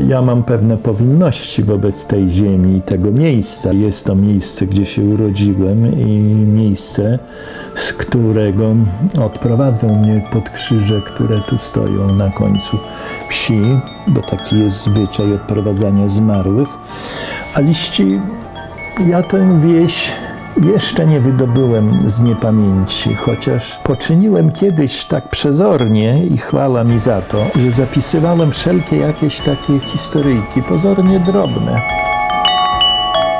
Ja mam pewne powinności wobec tej ziemi i tego miejsca. Jest to miejsce, gdzie się urodziłem i miejsce, z którego odprowadzą mnie pod krzyże, które tu stoją na końcu wsi, bo taki jest zwyczaj odprowadzania zmarłych. A liści, ja tę wieś jeszcze nie wydobyłem z niepamięci, chociaż poczyniłem kiedyś tak przezornie i chwała mi za to, że zapisywałem wszelkie jakieś takie historyjki, pozornie drobne.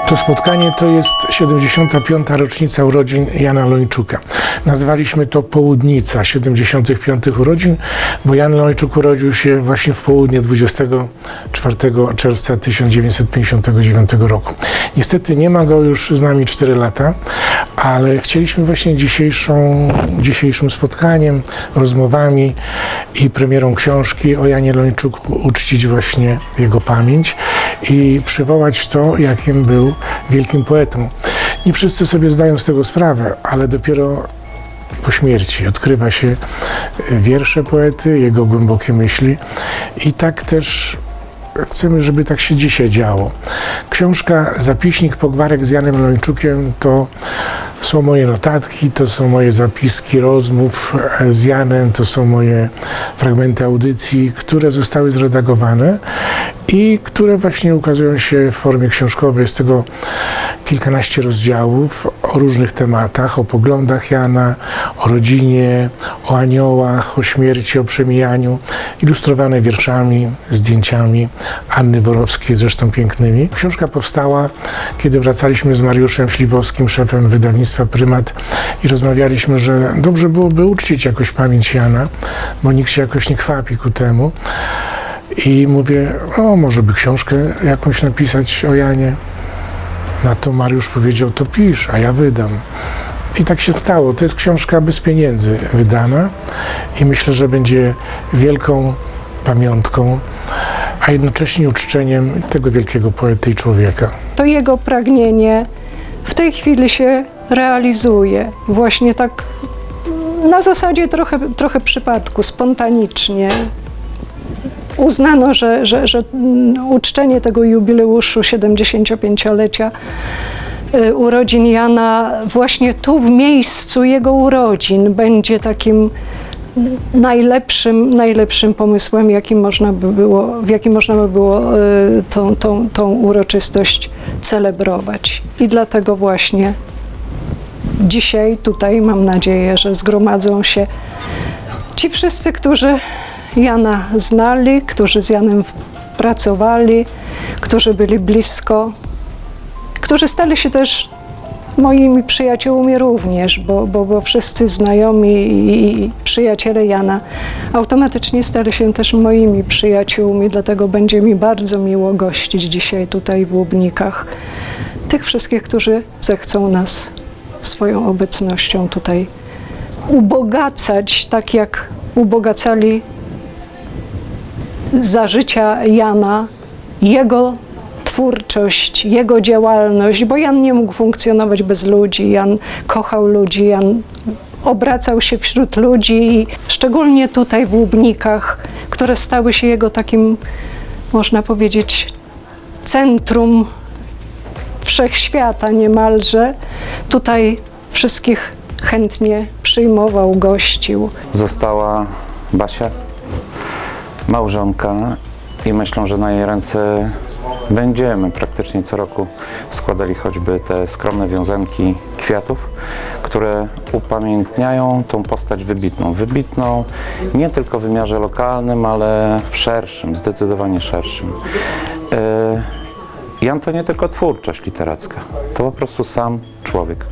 To spotkanie to jest 75. rocznica urodzin Jana Lończuka. Nazwaliśmy to Południca 75. urodzin, bo Jan Lończuk urodził się właśnie w południe 24 czerwca 1959 roku. Niestety nie ma go już z nami 4 lata, ale chcieliśmy właśnie dzisiejszą, dzisiejszym spotkaniem, rozmowami i premierą książki o Janie Lończuku uczcić właśnie jego pamięć i przywołać to, jakim był wielkim poetą. Nie wszyscy sobie zdają z tego sprawę, ale dopiero po śmierci odkrywa się wiersze poety, jego głębokie myśli i tak też chcemy, żeby tak się dzisiaj działo. Książka Zapiśnik Pogwarek z Janem Lończukiem to są moje notatki, to są moje zapiski rozmów z Janem, to są moje fragmenty audycji, które zostały zredagowane i które właśnie ukazują się w formie książkowej. Jest tego kilkanaście rozdziałów o różnych tematach, o poglądach Jana, o rodzinie, o aniołach, o śmierci, o przemijaniu, ilustrowane wierszami, zdjęciami Anny Worowskiej, zresztą pięknymi. Książka powstała, kiedy wracaliśmy z Mariuszem Śliwowskim, szefem wydawnictwa Prymat i rozmawialiśmy, że dobrze byłoby uczcić jakoś pamięć Jana, bo nikt się jakoś nie kwapi ku temu. I mówię, o może by książkę jakąś napisać o Janie. Na to Mariusz powiedział, to pisz, a ja wydam. I tak się stało. To jest książka bez pieniędzy wydana i myślę, że będzie wielką pamiątką, a jednocześnie uczczeniem tego wielkiego poety i człowieka. to jego pragnienie w tej chwili się realizuje. Właśnie tak na zasadzie trochę, trochę przypadku, spontanicznie. Uznano, że, że, że mm, uczczenie tego jubileuszu 75-lecia y, urodzin Jana właśnie tu w miejscu jego urodzin będzie takim najlepszym, najlepszym pomysłem, jakim można by było, w jakim można by było y, tą, tą, tą uroczystość celebrować. I dlatego właśnie dzisiaj tutaj mam nadzieję, że zgromadzą się ci wszyscy, którzy Jana znali, którzy z Janem pracowali, którzy byli blisko, którzy stali się też moimi przyjaciółmi również, bo, bo, bo wszyscy znajomi i, i przyjaciele Jana automatycznie stali się też moimi przyjaciółmi, dlatego będzie mi bardzo miło gościć dzisiaj tutaj w Łubnikach tych wszystkich, którzy zechcą nas swoją obecnością tutaj ubogacać, tak jak ubogacali za życia Jana, jego twórczość, jego działalność, bo Jan nie mógł funkcjonować bez ludzi. Jan kochał ludzi, Jan obracał się wśród ludzi szczególnie tutaj w Łubnikach, które stały się jego takim, można powiedzieć, centrum wszechświata niemalże. Tutaj wszystkich chętnie przyjmował, gościł. Została Basia, małżonka i myślę, że na jej ręce będziemy praktycznie co roku składali choćby te skromne wiązanki kwiatów, które upamiętniają tą postać wybitną. Wybitną nie tylko w wymiarze lokalnym, ale w szerszym, zdecydowanie szerszym. E, Jan to nie tylko twórczość literacka, to po prostu sam człowiek.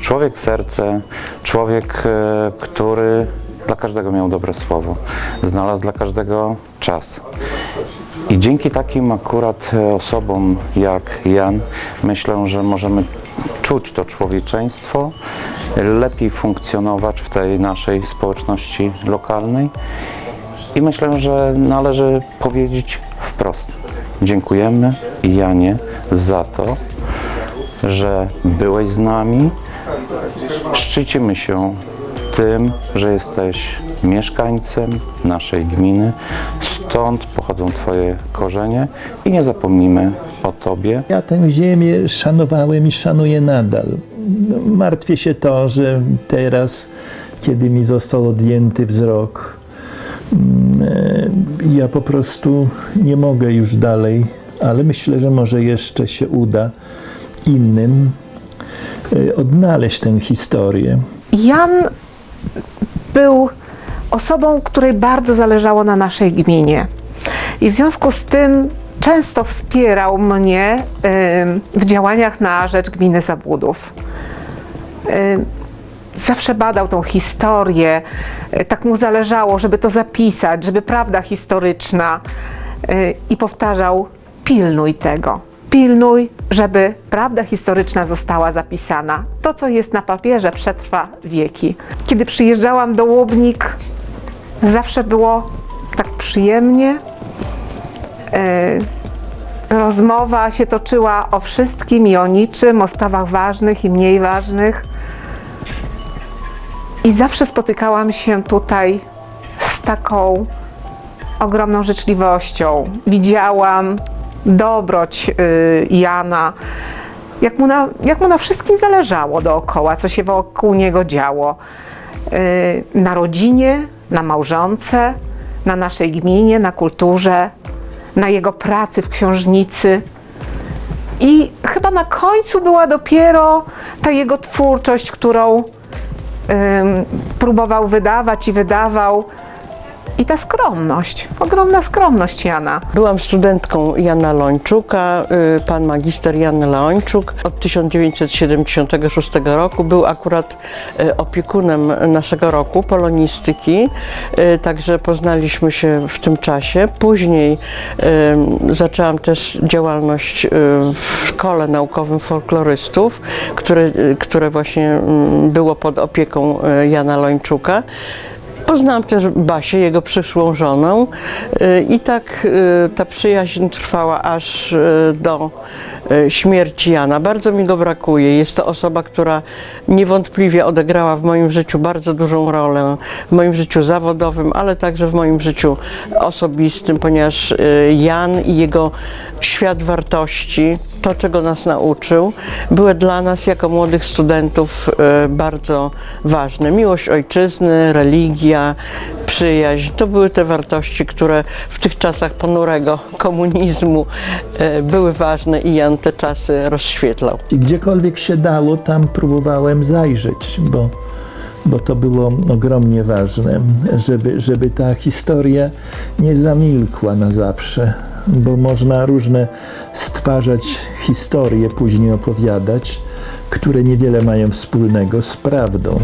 Człowiek serce, człowiek, e, który dla każdego miał dobre słowo, znalazł dla każdego czas. I dzięki takim akurat e, osobom jak Jan, myślę, że możemy czuć to człowieczeństwo, lepiej funkcjonować w tej naszej społeczności lokalnej. I myślę, że należy powiedzieć wprost. Dziękujemy Janie za to, że byłeś z nami. Szczycimy się tym, że jesteś mieszkańcem naszej gminy, stąd pochodzą Twoje korzenie i nie zapomnimy o Tobie. Ja tę ziemię szanowałem i szanuję nadal. No, Martwię się to, że teraz, kiedy mi został odjęty wzrok, mm, e, ja po prostu nie mogę już dalej, ale myślę, że może jeszcze się uda innym e, odnaleźć tę historię. Jan był osobą, której bardzo zależało na naszej gminie. I w związku z tym często wspierał mnie w działaniach na rzecz gminy Zabłudów. Ym, Zawsze badał tą historię, y, tak mu zależało, żeby to zapisać, żeby prawda historyczna y, i powtarzał: pilnuj tego, pilnuj, żeby prawda historyczna została zapisana. To, co jest na papierze, przetrwa wieki. Kiedy przyjeżdżałam do Łubnik, zawsze było tak przyjemnie. Y, Rozmowa się toczyła o wszystkim i o niczym, o sprawach ważnych i mniej ważnych. I zawsze spotykałam się tutaj z taką ogromną życzliwością. Widziałam dobroć y, Jana, jak mu, na, jak mu na wszystkim zależało dookoła, co się wokół niego działo. Y, na rodzinie, na małżonce, na naszej gminie, na kulturze, na jego pracy w książnicy. I chyba na końcu była dopiero ta jego twórczość, którą próbował wydawać i wydawał. I ta skromność, ogromna skromność Jana. Byłam studentką Jana Lończuka. y, Pan magister Jan Leończuk od 1976 roku był akurat y, opiekunem naszego roku polonistyki, y, także poznaliśmy się w tym czasie. Później zaczęłam też działalność w szkole naukowym folklorystów, które, które właśnie mm, było pod opieką Jana Lończuka. Poznałam też Basię, jego przyszłą żonę y, i tak y, ta przyjaźń trwała aż y, do śmierci Jana. Bardzo mi go brakuje. Jest to osoba, która niewątpliwie odegrała w moim życiu bardzo dużą rolę, w moim życiu zawodowym, ale także w moim życiu osobistym, ponieważ y, Jan i jego świat wartości, to czego nas nauczył, były dla nas jako młodych studentów e, bardzo ważne. Miłość ojczyzny, religia, przyjaźń to były te wartości, które w tych czasach ponurego komunizmu e, były ważne i Jan te czasy rozświetlał. I gdziekolwiek się dało, tam próbowałem zajrzeć, bo, bo to było ogromnie ważne, żeby, żeby ta historia nie zamilkła na zawsze, bo można różne stwarzać historie, później opowiadać, które niewiele mają wspólnego z prawdą.